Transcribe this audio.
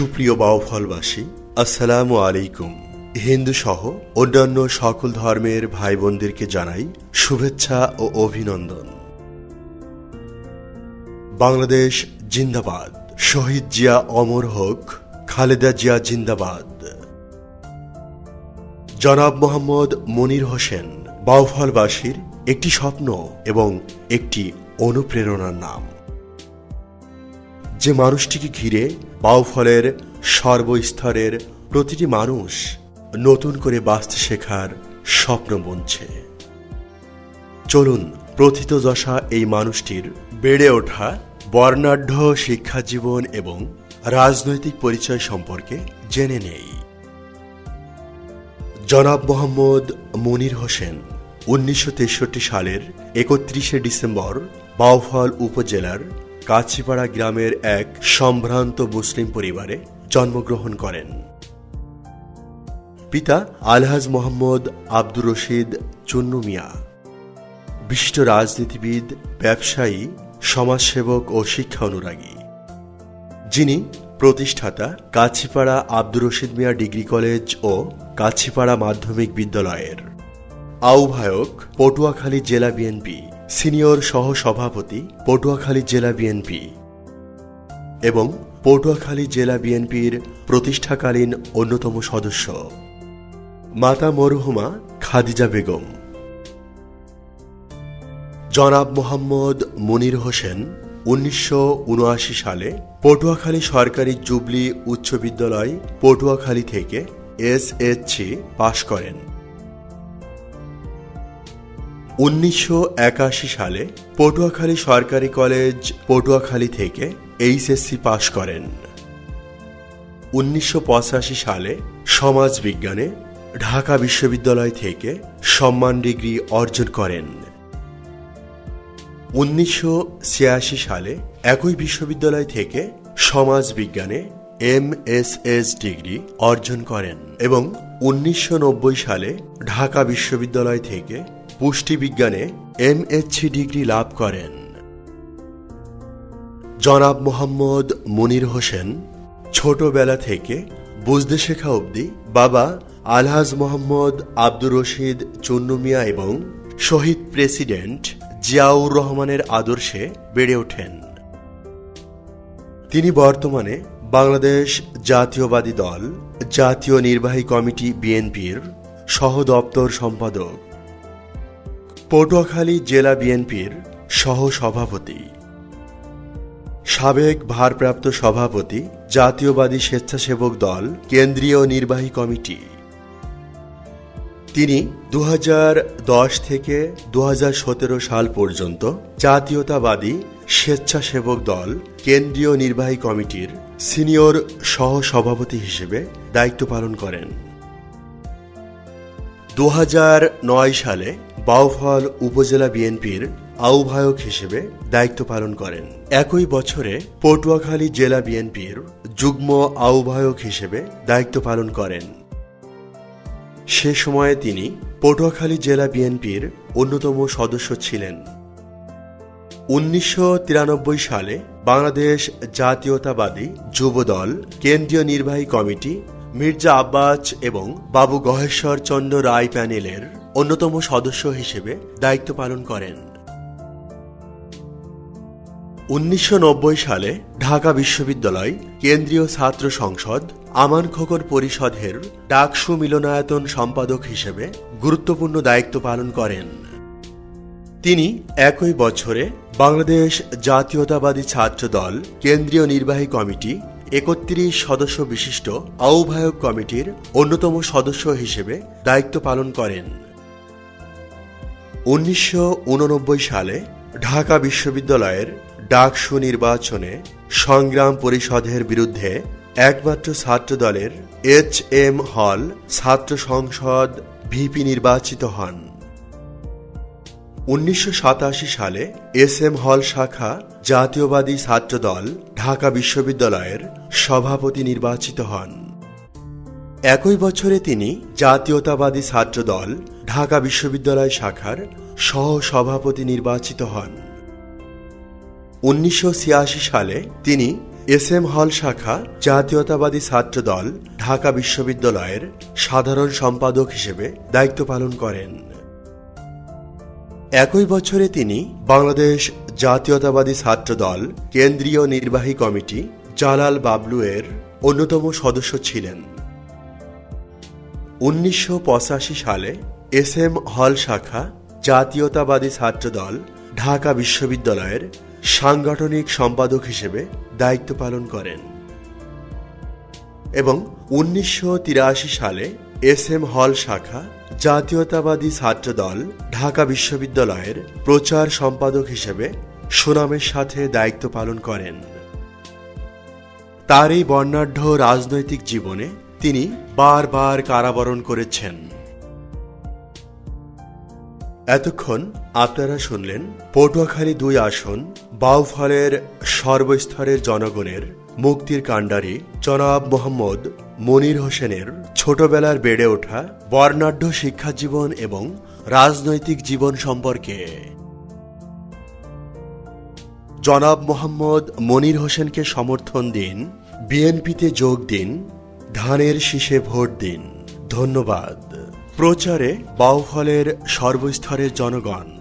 সুপ্রিয় বাউফলবাসী, আসসালামু আলাইকুম। হিন্দু সহ অন্যান্য সকল ধর্মের ভাই বোনদেরকে জানাই শুভেচ্ছা ও অভিনন্দন। বাংলাদেশ জিন্দাবাদ। শহীদ জিয়া অমর হোক, খালেদা জিয়া জিন্দাবাদ। জনাব মোহাম্মদ মনির হোসেন, বাউফলবাসীর একটি স্বপ্ন এবং একটি অনুপ্রেরণার নাম। যে মানুষটিকে ঘিরে বাউফলের সর্বস্তরের প্রতিটি মানুষ নতুন করে বাঁচতে শেখার স্বপ্ন বুনছে। চলুন প্রথিতযশা এই মানুষটির বেড়ে ওঠা বর্ণাঢ্য শিক্ষা জীবন এবং রাজনৈতিক পরিচয় সম্পর্কে জেনে নেই। জনাব মোহাম্মদ মনির হোসেন, উনিশশো তেষট্টি সালের একত্রিশে ডিসেম্বর বাউফল উপজেলার কাছিপাড়া গ্রামের এক সম্ভ্রান্ত মুসলিম পরিবারে জন্মগ্রহণ করেন। পিতা আলহাজ মোহাম্মদ আব্দুর রশিদ চুন্নু মিয়া। বিশিষ্ট রাজনীতিবিদ, ব্যবসায়ী, সমাজসেবক ও শিক্ষা অনুরাগী। যিনি প্রতিষ্ঠাতা কাছিপাড়া আব্দুর রশিদ মিয়া ডিগ্রি কলেজ ও কাছিপাড়া মাধ্যমিক বিদ্যালয়ের আহ্বায়ক পটুয়াখালী জেলা বিএনপি। সিনিয়র সহ সভাপতি পটুয়াখালী জেলা বিএনপি এবং পটুয়াখালী জেলা বিএনপির প্রতিষ্ঠাকালীন অন্যতম সদস্য মাতা মরহুমা খাদিজা বেগম। জনাব মোহাম্মদ মনির হোসেন উনিশশো উনআশি সালে পটুয়াখালী সরকারি জুবলি উচ্চ বিদ্যালয় পটুয়াখালী থেকে এসএসসি পাশ করেন। উনিশশো একাশি সালে পটুয়াখালী সরকারি কলেজ পটুয়াখালী থেকে এইচএসসি পাশ করেন। উনিশশো পঁচাশি সালে সমাজ বিজ্ঞানে ঢাকা বিশ্ববিদ্যালয় থেকে সম্মান ডিগ্রি অর্জন করেন। উনিশশো ছিয়াশি সালে একই বিশ্ববিদ্যালয় থেকে সমাজ বিজ্ঞানে এম এস এস ডিগ্রি অর্জন করেন এবং উনিশশো নব্বই সালে ঢাকা বিশ্ববিদ্যালয় থেকে পুষ্টিবিজ্ঞানে এমএসসি ডিগ্রি লাভ করেন। জনাব মোহাম্মদ মনির হোসেন, ছোটবেলা থেকে বুঝতে শেখা অবধি বাবা আলহাজ মোহাম্মদ আব্দুর রশিদ চুন্নুমিয়া এবং শহীদ প্রেসিডেন্ট জিয়াউর রহমানের আদর্শে বেড়ে ওঠেন। তিনি বর্তমানে বাংলাদেশ জাতীয়বাদী দল, জাতীয় নির্বাহী কমিটি বিএনপির সহ দপ্তর সম্পাদক। পটুয়াখালী জেলা বিএনপির সহ সভাপতি সাবেক ভারপ্রাপ্ত সভাপতি, জাতীয়বাদী স্বেচ্ছাসেবক দল, কেন্দ্রীয় নির্বাহী কমিটি। তিনি দুহাজার দশ থেকে দু হাজার সতেরো সাল পর্যন্ত জাতীয়তাবাদী স্বেচ্ছাসেবক দল, কেন্দ্রীয় নির্বাহী কমিটির সিনিয়র সহ সভাপতি হিসেবে দায়িত্ব পালন করেন। দু হাজার নয় সালে বাউফল উপজেলা বিএনপির আহ্বায়ক হিসেবে দায়িত্ব পালন করেন। একই বছরে পটুয়াখালী জেলা বিএনপির যুগ্ম আহ্বায়ক হিসেবে দায়িত্ব পালন করেন। সে সময়ে তিনি পটুয়াখালী জেলা বিএনপির অন্যতম সদস্য ছিলেন। উনিশশো তিরানব্বই সালে বাংলাদেশ জাতীয়তাবাদী যুবদল কেন্দ্রীয় নির্বাহী কমিটি মির্জা আব্বাস এবং বাবু গহেশ্বর চন্দ্র রায় প্যানেলের অন্যতম সদস্য হিসেবে দায়িত্ব পালন করেন। উনিশশো নব্বই সালে ঢাকা বিশ্ববিদ্যালয় কেন্দ্রীয় ছাত্র সংসদ আমান খোকন পরিষদের ডাকসু মিলনায়তন সম্পাদক হিসেবে গুরুত্বপূর্ণ দায়িত্ব পালন করেন। তিনি একই বছরে বাংলাদেশ জাতীয়তাবাদী ছাত্র দল কেন্দ্রীয় নির্বাহী কমিটি, একত্রিশ সদস্য বিশিষ্ট আহ্বায়ক কমিটির অন্যতম সদস্য হিসেবে দায়িত্ব পালন করেন। উনিশশো উননব্বই সালে ঢাকা বিশ্ববিদ্যালয়ের ডাকসু নির্বাচনে সংগ্রাম পরিষদের বিরুদ্ধে একমাত্র ছাত্র দলের এইচ এম হল ছাত্র সংসদ ভিপি নির্বাচিত হন। উনিশশো সাতাশি সালে এস এম হল শাখা জাতীয়বাদী ছাত্রদল ঢাকা বিশ্ববিদ্যালয়ের সভাপতি নির্বাচিত হন। একই বছরে তিনি জাতীয়তাবাদী ছাত্রদল ঢাকা বিশ্ববিদ্যালয় শাখার সহ সভাপতি নির্বাচিত হন। উনিশশো ছিয়াশি সালে তিনি এস এম হল শাখা জাতীয়তাবাদী ছাত্র দল ঢাকা বিশ্ববিদ্যালয়ের সাধারণ সম্পাদক হিসেবে দায়িত্ব পালন করেন। একই বছরে তিনি বাংলাদেশ জাতীয়তাবাদী ছাত্র দল কেন্দ্রীয় নির্বাহী কমিটি জালাল বাবলু এর অন্যতম সদস্য ছিলেন। উনিশশো পঁচাশি সালে এস এম হল শাখা, জাতীয়তাবাদী ছাত্র দল ঢাকা বিশ্ববিদ্যালয়ের সাংগঠনিক সম্পাদক হিসেবে দায়িত্ব পালন করেন। এবং উনিশশো তিরাশি সালে এস এম হল শাখা, জাতীয়তাবাদী ছাত্র দল ঢাকা বিশ্ববিদ্যালয়ের প্রচার সম্পাদক হিসেবে সুনামের সাথে দায়িত্ব পালন করেন। তার এই বর্ণাঢ্য রাজনৈতিক জীবনে তিনি বারবার কারাবরণ করেছেন। এতক্ষণ আপনারা শুনলেন পটুয়াখালী দুই আসন, বাউফলের সর্বস্তরের জনগণের মুক্তির কাণ্ডারি জনাব মোহাম্মদ মনির হোসেনের ছোটবেলার বেড়ে ওঠা বর্ণাঢ্য শিক্ষা জীবন এবং রাজনৈতিক জীবন সম্পর্কে। জনাব মোহাম্মদ মনির হোসেনকে সমর্থন দিন, বিএনপিতে যোগ দিন, ধানের শীষে ভোট দিন। ধন্যবাদ। প্রচারে বাউফলের সর্বস্তরের জনগণ।